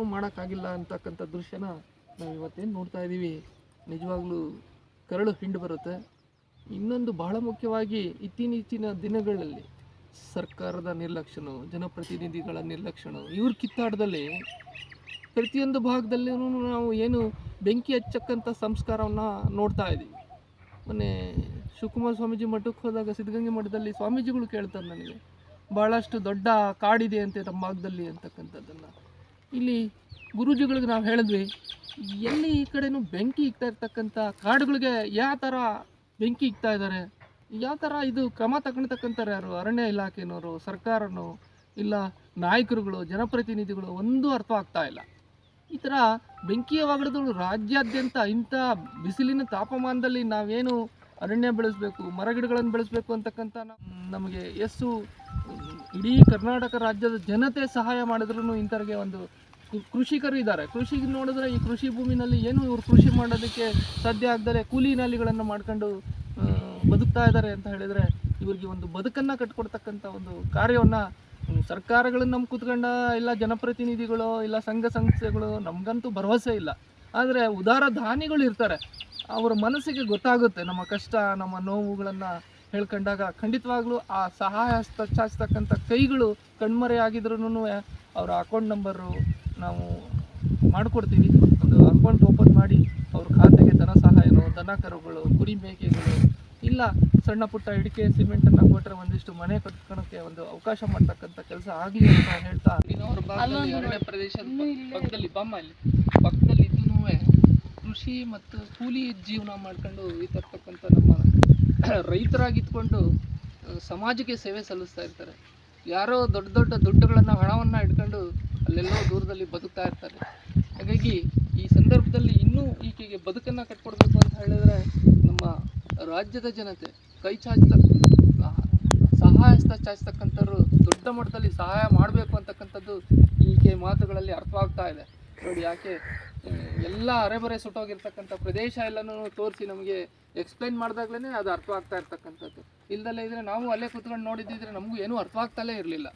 ಮಾಡಿದ್ರು ಮಾಡೋಕ್ಕಾಗಿಲ್ಲ ಅಂತಕ್ಕಂಥ ದೃಶ್ಯನ ನಾವು ಇವತ್ತೇನು ನೋಡ್ತಾ ಇದ್ದೀವಿ ನಿಜವಾಗ್ಲೂ ಕರಳು ಹಿಂಡು ಬರುತ್ತೆ. ಇನ್ನೊಂದು ಬಹಳ ಮುಖ್ಯವಾಗಿ ಇತ್ತೀಚಿನ ದಿನಗಳಲ್ಲಿ ಸರ್ಕಾರದ ನಿರ್ಲಕ್ಷ್ಯನು ಜನಪ್ರತಿನಿಧಿಗಳ ನಿರ್ಲಕ್ಷ್ಯನು ಇವ್ರ ಕಿತ್ತಾಟದಲ್ಲಿ ಪ್ರತಿಯೊಂದು ಭಾಗದಲ್ಲೂ ನಾವು ಏನು ಬೆಂಕಿ ಹಚ್ಚಕ್ಕಂಥ ಸಂಸ್ಕಾರವನ್ನು ನೋಡ್ತಾ ಇದ್ದೀವಿ ಮೊನ್ನೆ ಶಿವಕುಮಾರ ಸ್ವಾಮೀಜಿ ಮಠಕ್ಕೆ ಹೋದಾಗ ಸಿದ್ಧಗಂಗೆ ಮಠದಲ್ಲಿ ಸ್ವಾಮೀಜಿಗಳು ಕೇಳ್ತಾರೆ ನನಗೆ ಭಾಳಷ್ಟು ದೊಡ್ಡ ಕಾಡಿದೆ ಅಂತೆ ತಮ್ಮ ಭಾಗದಲ್ಲಿ ಅಂತಕ್ಕಂಥದ್ದನ್ನು. ಇಲ್ಲಿ ಗುರೂಜಿಗಳಿಗೆ ನಾವು ಹೇಳಿದ್ವಿ, ಎಲ್ಲಿ ಈ ಕಡೆನೂ ಬೆಂಕಿ ಇಕ್ತಾ ಇರ್ತಕ್ಕಂಥ ಕಾಡುಗಳಿಗೆ ಯಾವ ಥರ ಬೆಂಕಿ ಇಕ್ತಾ ಇದ್ದಾರೆ? ಯಾವ ಥರ ಇದು ಕ್ರಮ ತಗೊಳ್ತಕ್ಕಂಥವ್ರು ಯಾರು? ಅರಣ್ಯ ಇಲಾಖೆನವರು, ಸರ್ಕಾರನೋ, ಇಲ್ಲ ನಾಯಕರುಗಳು, ಜನಪ್ರತಿನಿಧಿಗಳು, ಒಂದೂ ಅರ್ಥ ಆಗ್ತಾ ಇಲ್ಲ. ಈ ಥರ ಬೆಂಕಿಯ ಒಗಡದಳು ರಾಜ್ಯಾದ್ಯಂತ ಇಂಥ ಬಿಸಿಲಿನ ತಾಪಮಾನದಲ್ಲಿ ನಾವೇನು ಅರಣ್ಯ ಬೆಳೆಸಬೇಕು, ಮರಗಿಡಗಳನ್ನು ಬೆಳೆಸಬೇಕು ಅಂತಕ್ಕಂಥ ನಮ್- ನಮಗೆ ಎಷ್ಟು ಇಡೀ ಕರ್ನಾಟಕ ರಾಜ್ಯದ ಜನತೆ ಸಹಾಯ ಮಾಡಿದ್ರು ಇಂಥವ್ರಿಗೆ ಒಂದು ಕೃಷಿಕರು ಇದ್ದಾರೆ. ಕೃಷಿಗೆ ನೋಡಿದ್ರೆ ಈ ಕೃಷಿ ಭೂಮಿನಲ್ಲಿ ಏನು ಇವರು ಕೃಷಿ ಮಾಡೋದಕ್ಕೆ ಸಾಧ್ಯ ಆಗದರೆ ಕೂಲಿ ನಾಲಿಗಳನ್ನು ಮಾಡ್ಕೊಂಡು ಬದುಕ್ತಾ ಇದ್ದಾರೆ ಅಂತ ಹೇಳಿದರೆ ಇವರಿಗೆ ಒಂದು ಬದುಕನ್ನು ಕಟ್ಕೊಡ್ತಕ್ಕಂಥ ಒಂದು ಕಾರ್ಯವನ್ನು ಸರ್ಕಾರಗಳನ್ನು ನಮ್ಮ ಕೂತ್ಕೊಂಡ ಇಲ್ಲ ಜನಪ್ರತಿನಿಧಿಗಳು ಇಲ್ಲ ಸಂಘ ಸಂಸ್ಥೆಗಳು ನಮಗಂತೂ ಭರವಸೆ ಇಲ್ಲ. ಆದರೆ ಉದಾರ ದಾನಿಗಳು ಇರ್ತಾರೆ ಅವರ ಮನಸ್ಸಿಗೆ ಗೊತ್ತಾಗುತ್ತೆ ನಮ್ಮ ಕಷ್ಟ, ನಮ್ಮ ನೋವುಗಳನ್ನು ಹೇಳ್ಕೊಂಡಾಗ ಖಂಡಿತವಾಗ್ಲೂ ಆ ಸಹಾಯ ಹಸ್ತ ಕೈಗಳು ಕೈಗಳು ಕಣ್ಮರೆಯಾಗಿದ್ರೂ ಅವರ ಅಕೌಂಟ್ ನಂಬರು ನಾವು ಮಾಡಿಕೊಡ್ತೀವಿ. ಒಂದು ಅಕೌಂಟ್ ಓಪನ್ ಮಾಡಿ ಅವ್ರ ಖಾತೆಗೆ ಧನ ಸಹಾಯನೋ ದನ ಕರುಗಳು ಕುರಿ ಮೇಕೆಗಳು ಇಲ್ಲ ಸಣ್ಣ ಪುಟ್ಟ ಇಡಿಕೆ ಸಿಮೆಂಟನ್ನು ಕೊಟ್ಟರೆ ಒಂದಿಷ್ಟು ಮನೆ ಕಟ್ಕೊಳಕ್ಕೆ ಒಂದು ಅವಕಾಶ ಮಾಡ್ತಕ್ಕಂಥ ಕೆಲಸ ಆಗಲಿ ಅಂತ ಹೇಳ್ತಾ ಭಾಗದಲ್ಲಿ ಪ್ರದೇಶದ ಪಕ್ಕದಲ್ಲಿ ಬಮ್ಮ ಇಲ್ಲಿ ಪಕ್ಕದಲ್ಲಿ ಇದ್ದೂ ಕೃಷಿ ಮತ್ತು ಕೂಲಿ ಜೀವನ ಮಾಡ್ಕೊಂಡು ತರ್ತಕ್ಕಂಥ ನಮ್ಮ ರೈತರಾಗಿದ್ಕೊಂಡು ಸಮಾಜಕ್ಕೆ ಸೇವೆ ಸಲ್ಲಿಸ್ತಾ ಇರ್ತಾರೆ. ಯಾರೋ ದೊಡ್ಡ ದೊಡ್ಡ ದುಡ್ಡುಗಳನ್ನು ಹಣವನ್ನು ಇಟ್ಕೊಂಡು ಅಲ್ಲೆಲ್ಲೋ ದೂರದಲ್ಲಿ ಬದುಕ್ತಾ ಇರ್ತಾರೆ. ಹಾಗಾಗಿ ಈ ಸಂದರ್ಭದಲ್ಲಿ ಇನ್ನೂ ಈಕೆಗೆ ಬದುಕನ್ನು ಕಟ್ಕೊಡ್ಬೇಕು ಅಂತ ಹೇಳಿದ್ರೆ ನಮ್ಮ ರಾಜ್ಯದ ಜನತೆ ಕೈ ಚಾಚ್ತ ಸಹಾಯ ಚಾಚತಕ್ಕಂಥವ್ರು ದೊಡ್ಡ ಮಟ್ಟದಲ್ಲಿ ಸಹಾಯ ಮಾಡಬೇಕು ಅಂತಕ್ಕಂಥದ್ದು ಈಕೆ ಮಾತುಗಳಲ್ಲಿ ಅರ್ಥವಾಗ್ತಾ ಇದೆ. ನೋಡಿ ಯಾಕೆ ಎಲ್ಲ ಅರೆಬರೆ ಸುಟ್ಟೋಗಿರ್ತಕ್ಕಂಥ ಪ್ರದೇಶ ಎಲ್ಲನೂ ತೋರಿಸಿ ನಮಗೆ ಎಕ್ಸ್ಪ್ಲೈನ್ ಮಾಡಿದಾಗ್ಲೇ ಅದು ಅರ್ಥ ಆಗ್ತಾ ಇರ್ತಕ್ಕಂಥದ್ದು. ಇಲ್ದಲ್ಲೇ ಇದ್ರೆ ನಾವು ಅಲ್ಲೇ ಕೂತ್ಕೊಂಡು ನೋಡಿದ್ದಿದ್ರೆ ನಮಗೂ ಏನೂ ಅರ್ಥ ಆಗ್ತಲೇ ಇರಲಿಲ್ಲ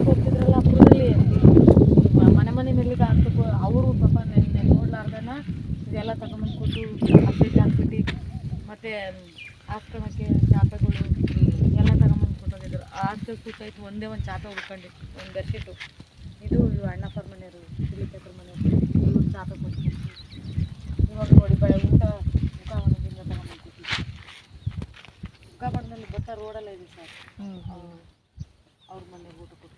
ಹೋಗ್ತಿದ್ರಲ್ಲ ಮನೆ ಮನೆ ನೆಲ್ಲಿಗೆ ಅವರು ಪಾಪ ನೆನ್ನೆ ನೋಡ್ಲಾರ್ದನ ಇದೆಲ್ಲ ತಗೊಂಬಂದು ಅಪ್ಡೇಟ್ ಹಾಕ್ಬಿಟ್ಟು ಮತ್ತು ಆಶ್ರಮಕ್ಕೆ ಚಾಪೆಗಳು ತಗೊಂಬಂದು ಕೊಟ್ಟೋಗಿದ್ರು ಕೂತಾಯ್ತು ಒಂದೇ ಒಂದು ಚಾಪೆ ಉಳ್ಕೊಂಡಿತ್ತು ಒಂದು ಬೆಡ್ಶೀಟು. ಇದು ಇವು ಅಣ್ಣಪ್ಪರ ಮನೆಯವರು ದಿಲೀಪೇಕ್ರ ಮನೆಯವರು. ಇವ್ರು ಚಾಪೆ ಕೊಟ್ಟು ಇವಾಗ ನೋಡಿ ಬಳೆ ಊಟ ಮುಖಾವಣದಿಂದ ತಗೊಂಬಂದು ಕೊಟ್ಟಿದ್ದು ಮುಖಾವಣದಲ್ಲಿ ಭತ್ತ ರೋಡಲ್ಲೇ ಇದೆ ಸರ್. ಅವ್ರ ಮನೆಗೆ ಊಟ ಕೊಟ್ಟು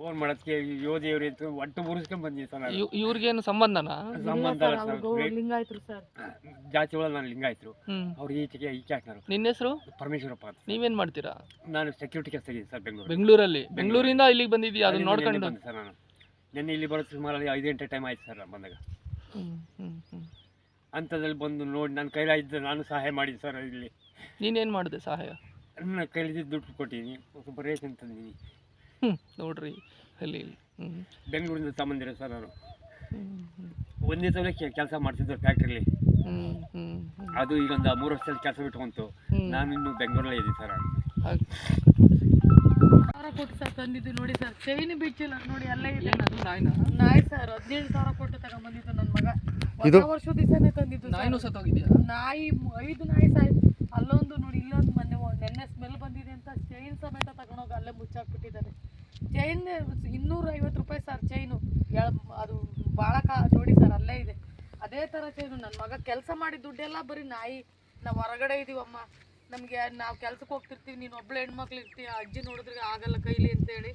ಫೋನ್ ಮಾಡೋದಕ್ಕೆ ಯೋಧಿಯವರು ಇತ್ತು ಒಟ್ಟು ಸರ್ ನಾನು. ಇವ್- ಇವ್ರಿಗೇನು ಸಂಬಂಧನಾ? ಸಂಬಂಧ ಸರ್ ಇಲ್ಲ ಸರ್. ಅವ್ರಿಗೂ ಲಿಂಗಾಯ್ತರು ಸರ್. ಜಾತಿ ಒಳಗೆ ನಾನು ಲಿಂಗಾಯ್ತರು ಹ್ಮ್. ಅವ್ರು ಈಚೆಗೆ ಈಚೆ ಹಾಕ್ತಾರೆ ನಿನ್ನ ಹೆಸರು? ಪರಮೇಶ್ವರಪ್ಪ ಅಂತ. ನೀವೇನ್ ಮಾಡ್ತೀರಾ? ನಾನು ಸೆಕ್ಯೂರಿಟಿ ಕೆಲಸ ಇದ್ದೀನಿ ಸರ್ ಬೆಂಗಳೂರು ಬೆಂಗಳೂರಲ್ಲಿ. ಬೆಂಗಳೂರಿಂದ ಇಲ್ಲಿಗೆ ಬಂದಿದ್ದೀವಿ ಅದನ್ನ ನೋಡ್ಕೊಂಡು. ಬಂದೆ ಸರ್ ನಾನು. ನಿನ್ನೆ ಇಲ್ಲಿ ಬರೋದು ಸುಮಾರು ಐದು ಗಂಟೆ ಟೈಮ್ ಆಯ್ತು ಸರ್ ನಾನು ಬಂದಾಗ. ಹ್ಮ್ ಹ್ಮ್ ಹ್ಮ್. ಅಂಥದ್ರಲ್ಲಿ ಬಂದು ನೋಡಿ ನನ್ನ ಕೈಲಾಗಿದ್ದು ನಾನು ಸಹಾಯ ಮಾಡಿದ್ದೆ ಸರ್ ಇಲ್ಲಿ. ನೀನೇನು ಮಾಡಿದೆ ಸಹಾಯ? ನನ್ನ ಕೈಲಿದ್ದು ದುಡ್ಡು ಕೊಟ್ಟಿದ್ದೀನಿ ಸ್ವಲ್ಪ ರೇಷನ್ ತಂದಿದ್ದೀನಿ. ನೋಡ್ರಿ ಅಲ್ಲಿ ಹ್ಞೂ ಬೆಂಗಳೂರಿಂದ ತಗೊಂಡಿರೋ ಸರ್ ನಾನು. ಒಂದೇ ಸಲ ಕೆಲಸ ಮಾಡ್ತಿದ್ದೆ ಫ್ಯಾಕ್ಟ್ರಿಲಿ ಅದು ಈಗ ಒಂದು ಮೂರು ವರ್ಷದ ಕೆಲಸ ಬಿಟ್ಕೊಂತು. ನಾನು ಇನ್ನು ಬೆಂಗಳೂರಲ್ಲಿ ಇದ್ದೀನಿ ಸರ್. ಸಾವಿರ ಕೊಟ್ಟು ಸರ್ ತಂದಿದ್ದು ನೋಡಿ ಸರ್. ಚೈನ್ ಬಿಚ್ಚಿಲ್ಲ. ನೋಡಿ ಅಲ್ಲೇ ಇದೆ ನಾಯಿನ? ನಾಯಿ ಸರ್. ಹದಿನೇಳು ಸಾವಿರ ಕೊಟ್ಟು ತಗೊಂಡ್ಬಂದಿದ್ದು ನನ್ನ ಮಗ. ಒಂದು ವರ್ಷ ದಿವಸನೇ ತಂದಿದ್ದು. ನಾಯಿನೂ ಸತ್ತೋಗಿದ್ಯಾ? ನಾಯಿ ಮ್- ಐದು ನಾಯಿ ಸಾಯ್ ಅಲ್ಲೊಂದು ನೋಡಿ, ಇಲ್ಲೊಂದು ಮೊನ್ನೆ ನೆನ್ನೆ ಸ್ಮೆಲ್ ಬಂದಿದೆ ಅಂತ ಚೈನ್ ಸಮೇತ ತಗೊಂಡೋಗಿ ಅಲ್ಲೇ ಮುಚ್ಚಾಕ್ಬಿಟ್ಟಿದ್ದಾರೆ. ಚೈನ್ ಇನ್ನೂರ ಐವತ್ತು ರೂಪಾಯಿ ಸರ್ ಚೈನು ಅದು ಭಾಳ ಕಾ, ನೋಡಿ ಸರ್ ಅಲ್ಲೇ ಇದೆ. ಅದೇ ಥರ ಚೈನು ನನ್ನ ಮಗ ಕೆಲಸ ಮಾಡಿ ದುಡ್ಡೆಲ್ಲ ಬರೀ ನಾಯಿ. ನಾವು ಹೊರಗಡೆ ಇದ್ದೀವಮ್ಮ ನಮಗೆ ನಾವು ಕೆಲ್ಸಕ್ಕೆ ಹೋಗ್ತಿರ್ತೀವಿ, ನೀನು ಒಬ್ಳು ಹೆಣ್ಮಕ್ಳು ಇರ್ತೀಯ, ಅಜ್ಜಿ ನೋಡಿದ್ರೆ ಆಗಲ್ಲ ಕೈಲಿ ಅಂತೇಳಿ.